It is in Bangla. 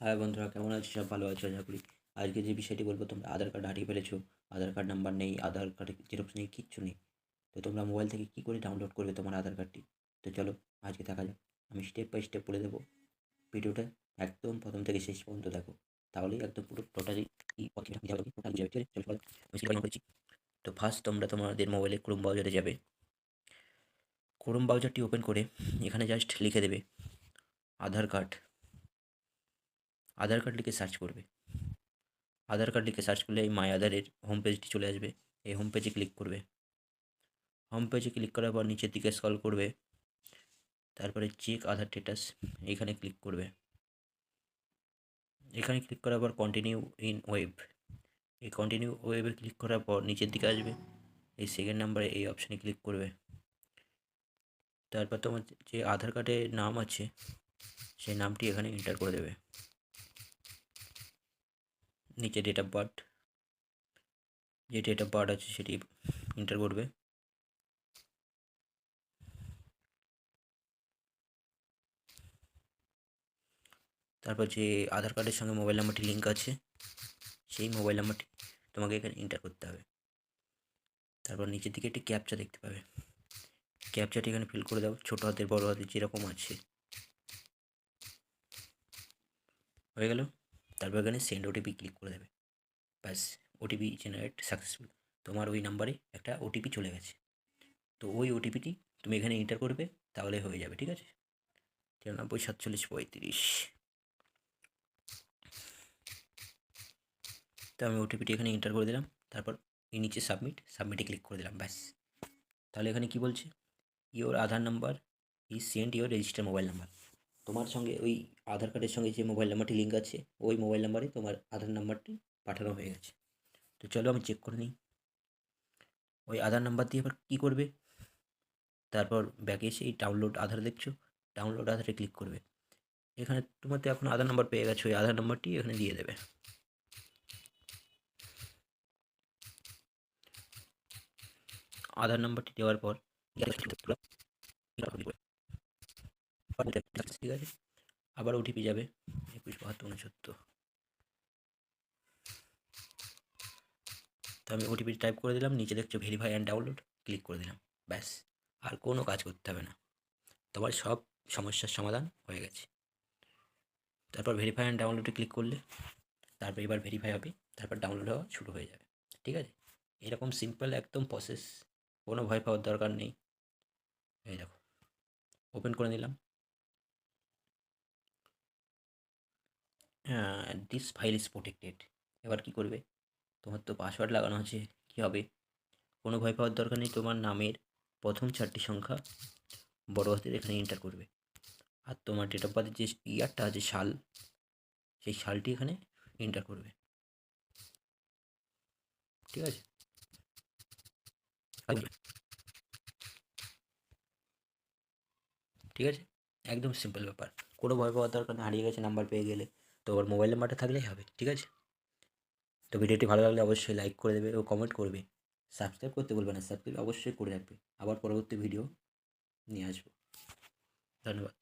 হ্যাঁ বন্ধুরা, কেমন আছো? সব ভালো আছো, আশা করি। আজকে যে বিষয়টি বলব, তোমরা আধার কার্ড হারিয়ে ফেলেছো, আধার কার্ড নাম্বার নেই, আধার কার্ডে জেরক্স নেই, কিচ্ছু নেই। তো তোমরা মোবাইল থেকে কী করে ডাউনলোড করবে তোমার আধার কার্ডটি? তো চলো, আজকে দেখা যাক। আমি স্টেপ বাই স্টেপ বলে দেবো। ভিডিওটা একদম প্রথম থেকে শেষ পর্যন্ত দেখো। তাহলেই একদম পুরো টোটালি তো ফার্স্ট তোমরা তোমাদের মোবাইলে ক্রোম ব্রাউজারে যাবে। ক্রোম ব্রাউজারটি ওপেন করে এখানে জাস্ট লিখে দেবে, আধার কার্ড। আধার কার্ড লিখে সার্চ করবে। আধার কার্ড লিখে সার্চ করলে এই মাই আধারের হোম পেজটি চলে আসবে। এই হোম পেজে ক্লিক করবে। হোম পেজে ক্লিক করার পর নিচের দিকে স্ক্রল করবে। তারপরে চেক আধার স্ট্যাটাস এখানে ক্লিক করবে। এখানে ক্লিক করার পর কন্টিনিউ ইন ওয়েব এই কন্টিনিউ ওয়েবে ক্লিক করার পর নিচের দিকে আসবে। এই সেকেন্ড নাম্বারে এই অপশানে ক্লিক করবে। তারপর তোমার যে আধার কার্ডের নাম আছে, সেই নামটি এখানে এন্টার করে দেবে। নিচে ডেট অফ বার্থ যে ডেট অফ বার্থ আছে সেটি এন্টার করবে। তারপর যে আধার কার্ডের সঙ্গে মোবাইল নাম্বারটি লিঙ্ক আছে, সেই মোবাইল নাম্বারটি তোমাকে এখানে এন্টার করতে হবে। তারপর নিচের দিকে একটি ক্যাপচা দেখতে পাবে। ক্যাপচাটি এখানে ফিল করে দাও, ছোটো হাতের, বড় হাতের যেরকম আছে। হয়ে গেল? তারপর এখানে সেন্ড ওটিপি ক্লিক করে দেবে। ব্যাস ওটিপি জেনারেট সাকসেসফুল তোমার ওই নাম্বারে একটা ওটিপি চলে গেছে। তো ওই ওটিপিটি তুমি এখানে এন্টার করবে, তাহলে হয়ে যাবে, ঠিক আছে? তিরানব্বই, সাতচল্লিশ, পঁয়ত্রিশ। তো আমি ওটিপিটি এখানে এন্টার করে দিলাম, তারপর এই নিচে সাবমিট সাবমিটে ক্লিক করে দিলাম, ব্যাস। তাহলে এখানে কি বলছে? Your Aadhaar number is send your register mobile number তোমার সঙ্গে ওই আধার কার্ডের সঙ্গে যে মোবাইল নাম্বারটি লিঙ্ক আছে, ওই মোবাইল নাম্বারে তোমার আধার নাম্বারটি পাঠানো হয়ে গেছে। তো চলো আমি চেক করে নিই। ওই আধার নাম্বার দিয়ে আবার কী করবে? তারপর ব্যাকে এসে এই ডাউনলোড আধার দেখছ? ডাউনলোড আধারে ক্লিক করবে। এখানে তোমার তো এখন আধার নাম্বার পেয়ে গেছো, ওই আধার নাম্বারটি এখানে দিয়ে দেবে। আধার নাম্বারটি দেওয়ার পর ঠিক আছে আবার ওটিপি যাবে। একুশ, বাহাত্তর, উনসত্তর। তো আমি ওটিপি টাইপ করে দিলাম, নিচে দেখছ ভেরিফাই অ্যান্ড ডাউনলোড ক্লিক করে দিলাম। ব্যাস, আর কোনো কাজ করতে হবে না। তোমার সব সমস্যার সমাধান হয়ে গেছে। তারপর ভেরিফাই অ্যান্ড ডাউনলোডে ক্লিক করলে, তারপর এবার ভেরিফাই হবে, তারপর ডাউনলোড হওয়া শুরু হয়ে যাবে। ঠিক আছে? এরকম সিম্পল একদম প্রসেস কোনো ভয় পাওয়ার দরকার নেই। এই দেখো ওপেন করে নিলাম। দিস ফাইল ইজ প্রোটেক্টেড এবার কি করবে? তোমার তো পাসওয়ার্ড লাগানো আছে, কি হবে? কোনো ভয় পাওয়ার দরকার নেই, তোমার নামের প্রথম চারটি সংখ্যা বড় হাতের এখানে এন্টার করবে। আর তোমার ডেট অফ বার্থের যে ইয়ারটা আছে, সাল, সেই সালটি এখানে এন্টার করবে। ঠিক আছে? ঠিক আছে? একদম সিম্পল ব্যাপার। কোনো ভয় পাওয়ার দরকার হারিয়ে গেছে নাম্বার পেয়ে গেলে। তো ওর মোবাইল নাম্বারটা থাকলেই হবে, ঠিক আছে? তো ভিডিওটি ভালো লাগলে অবশ্যই লাইক করে দেবে ও কমেন্ট করবে। সাবস্ক্রাইব করতে বলবে না সাবস্ক্রাইব অবশ্যই করে রাখবে। আবার পরবর্তী ভিডিও নিয়ে আসব। ধন্যবাদ।